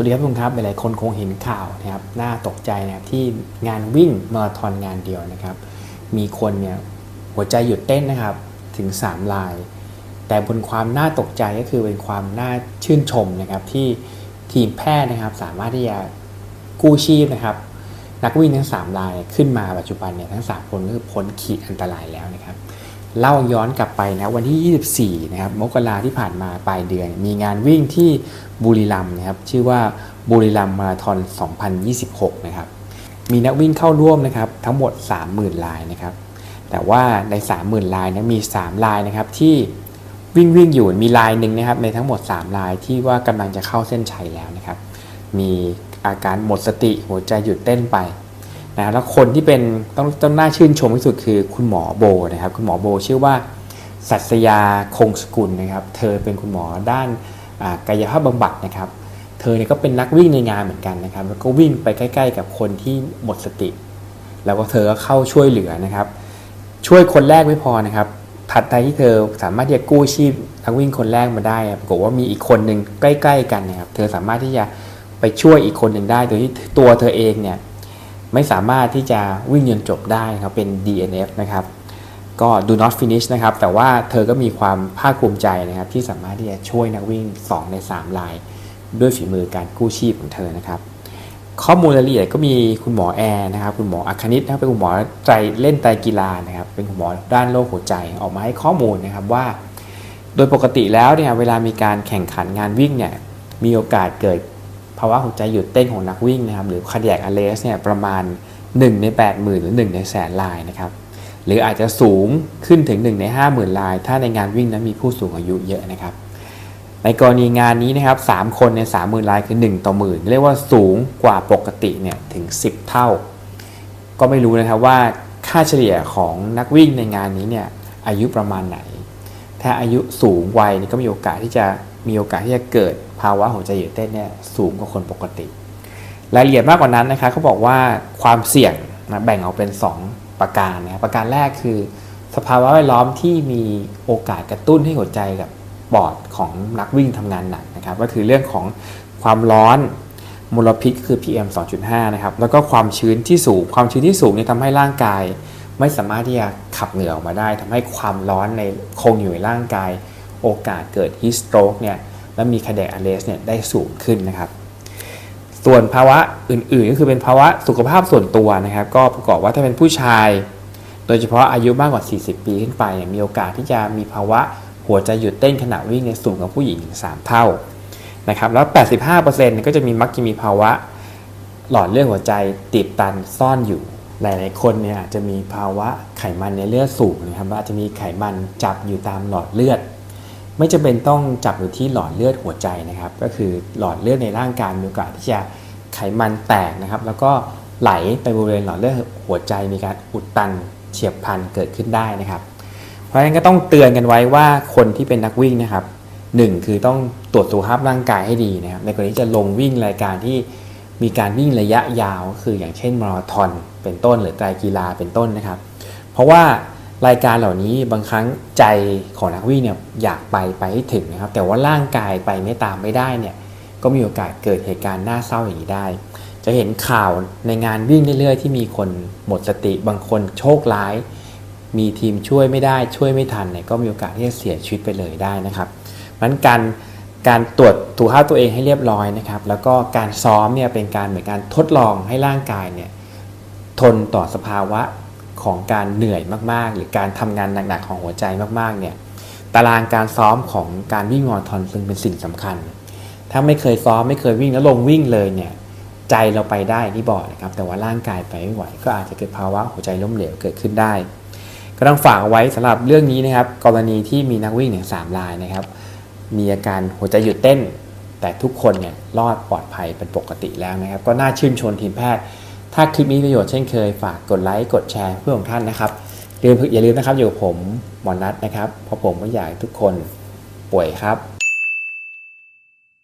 วัสดีครับทุกคนครับหลายๆคนคงเห็นข่าวนะครับน่าตกใจนะครับที่งานวิ่งมาราธอนงานเดียวนะครับ มีคนเนี่ยหัวใจหยุดเต้นนะครับถึง 3 ลาย แต่บนความน่าตกใจก็คือเป็นความน่าชื่นชมนะครับที่ทีมแพทย์นะครับสามารถที่จะกู้ชีพนะครับ นักวิ่งทั้ง3รายขึ้นมาปัจจุบันเนี่ยทั้ง 3 คนก็คือพ้นขีดอันตรายแล้วนะครับ เล่าย้อนกลับไปนะวันที่ 24 นะครับมกราที่ผ่านมาปลายเดือน มีงานวิ่งที่บุรีรัมย์นะครับชื่อว่าบุรีรัมย์มาราธอน 2026 นะครับมีนักวิ่งเข้าร่วมนะครับทั้งหมด 30,000 ลายนะครับแต่ว่าใน 30,000 ลายนะมี 3 ลายนะครับที่วิ่งวิ่งอยู่มีลายหนึ่งนะครับในทั้งหมด 3 ลายที่ว่ากำลังจะเข้าเส้นชัยแล้วนะครับมีอาการหมดสติหัวใจหยุดเต้นไป นะแล้วคนที่เป็นต้องต้องน่าชื่นชมที่สุดคือคุณหมอโบนะครับ คุณหมอโบชื่อว่าสัตยาคงสกุลนะครับ เธอเป็นคุณหมอด้านกายภาพบำบัดนะครับ เธอเนี่ยก็เป็นนักวิ่งในงานเหมือนกันนะครับ แล้วก็วิ่งไปใกล้ ๆ กับคนที่หมดสติ แล้วก็เธอก็เข้าช่วยเหลือนะครับ ช่วยคนแรกไม่พอนะครับถัดไปที่เธอสามารถที่จะกู้ชีพนักวิ่งคนแรกมาได้ปรากฏว่ามีอีกคนหนึ่งใกล้ ๆ กันนะครับ เธอสามารถที่จะไปช่วยอีกคนหนึ่งได้โดยที่ตัวเธอเองเนี่ย ไม่สามารถที่จะวิ่งจนจบได้ครับเป็น DNF นะครับก็ do not finish นะครับ แต่ว่าเธอก็มีความภาคภูมิใจนะครับ ที่สามารถที่จะช่วยนักวิ่ง 2 ใน 3 ลาย ด้วยฝีมือการกู้ชีพของเธอนะครับ ข้อมูลรายละเอียดก็มีคุณหมอแอร์นะครับ คุณหมออัคณิตนะครับเป็นคุณหมอใจเล่นไตกีฬานะครับ เป็นคุณหมอด้านโรคหัวใจออกมาให้ข้อมูลนะครับว่า โดยปกติแล้วเนี่ยเวลามีการแข่งขันงานวิ่งเนี่ยมีโอกาสเกิด ภาวะหัวใจหยุดเต้นของนักวิ่งนะครับหรือ cardiac arrest เนี่ยประมาณ 1 ใน 80,000 หรือ 1 ในแสนลายนะครับหรืออาจจะสูงขึ้นถึง 1 ใน 50,000ลาย ถ้าในงานวิ่งนั้นมีผู้สูงอายุเยอะนะครับ ในกรณีงานนี้นะครับ3คนใน 30,000ลายคือ 1 ต่อหมื่นเรียกว่าสูงกว่าปกติเนี่ยถึง 10 เท่า ก็ไม่รู้นะครับว่าค่าเฉลี่ยของนักวิ่งในงานนี้เนี่ยอายุประมาณไหน ถ้าอายุสูงวัยนี่ก็มีโอกาสที่จะ มีโอกาสที่จะเกิดภาวะหัวใจหยุดเต้นเนี่ยสูงกว่าคนปกติ รายละเอียดมากกว่านั้นนะครับเขาบอกว่าความเสี่ยงนะแบ่งออกเป็น 2 ประการนะครับประการแรกคือ สภาวะแวดล้อมที่มีโอกาสกระตุ้นให้หัวใจกับปอดของนักวิ่งทำงานหนักนะครับก็คือเรื่องของความร้อนมลพิษคือ PM 2.5 นะครับ แล้วก็ความชื้นที่สูง ความชื้นที่สูงเนี่ยทำให้ร่างกาย ไม่สามารถที่จะขับเหงื่อออกมาได้ทำให้ความร้อนในคงอยู่ในร่างกาย โอกาสเกิด heat stroke เนี่ยและมี cardiac arrest เนี่ยได้สูงขึ้นนะครับ ส่วนภาวะอื่นๆ ก็คือเป็นภาวะสุขภาพส่วนตัวนะครับ ก็ประกอบว่าถ้าเป็นผู้ชาย โดยเฉพาะอายุมากกว่า 40 ปีขึ้นไปเนี่ยมีโอกาสที่จะมีภาวะหัวใจหยุดเต้นขณะวิ่งในยสูงกว่าผู้หญิง 3 เท่านะครับแล้ว 85%เนี่ยก็จะมีมักจะมีภาวะหลอดเลือดหัวใจติดตันซ่อนอยู่ หลาย ๆ คนเนี่ยอาจจะมีภาวะไขมันในเลือดสูงนะครับอาจจะมีไขมันจับอยู่ตามหลอดเลือด ไม่จำเป็นต้องจับอยู่ที่หลอดเลือดหัวใจนะครับ ก็คือหลอดเลือดในร่างกายมีโอกาสที่จะไขมันแตกนะครับ แล้วก็ไหลไปบริเวณหลอดเลือดหัวใจมีการอุดตันเฉียบพลันเกิดขึ้นได้นะครับ เพราะฉะนั้นก็ต้องเตือนกันไว้ว่าคนที่เป็นนักวิ่งนะครับหนึ่งคือต้องตรวจสุขภาพร่างกายให้ดีนะครับ ในกรณีจะลงวิ่งรายการที่มีการวิ่งระยะยาว คืออย่างเช่นมาราธอนเป็นต้นหรือไตรกีฬาเป็นต้นนะครับ เพราะว่า รายการเหล่านี้บางครั้งใจของนักวิ่งเนี่ยอยากไปไปให้ถึงนะครับ แต่ว่าร่างกายไปไม่ตามไม่ได้เนี่ยก็มีโอกาสเกิดเหตุการณ์น่าเศร้าอย่างนี้ได้ จะเห็นข่าวในงานวิ่งเรื่อยๆ ที่มีคนหมดสติบางคนโชคร้าย มีทีมช่วยไม่ได้ช่วยไม่ทันเนี่ยก็มีโอกาสที่จะเสียชีวิตไปเลยได้นะครับเพราะฉะนั้นการการตรวจสุขภาพตัวเองให้เรียบร้อยนะครับ แล้วก็การซ้อมเนี่ยเป็นการเหมือนการทดลองให้ร่างกายเนี่ยทนต่อสภาวะ ของการเหนื่อยมากๆ หรือการทำงานหนักๆของหัวใจมากๆเนี่ยตารางการซ้อมของการวิ่งมาราธอนซึ่งเป็นสิ่งสำคัญ ถ้าไม่เคยซ้อมไม่เคยวิ่งแล้วลงวิ่งเลยเนี่ยใจเราไปได้ที่บอกนะครับ แต่ว่าร่างกายไปไม่ไหวก็อาจจะเกิดภาวะหัวใจล้มเหลวเกิดขึ้นได้ ก็ต้องฝากเอาไว้สำหรับเรื่องนี้นะครับ กรณีที่มีนักวิ่งถึงสามรายนะครับ มีอาการหัวใจหยุดเต้น แต่ทุกคนเนี่ยรอดปลอดภัยเป็นปกติแล้วนะครับ ก็น่าชื่นชมทีมแพทย์ ถ้าคลิปนี้ประโยชน์เช่นเคยฝากกดไลค์กดแชร์เพื่อของท่านนะครับอย่าลืมนะครับอยู่กับผมหมอนัทนะครับ เพราะผมไม่อยากให้ทุกคนป่วยครับ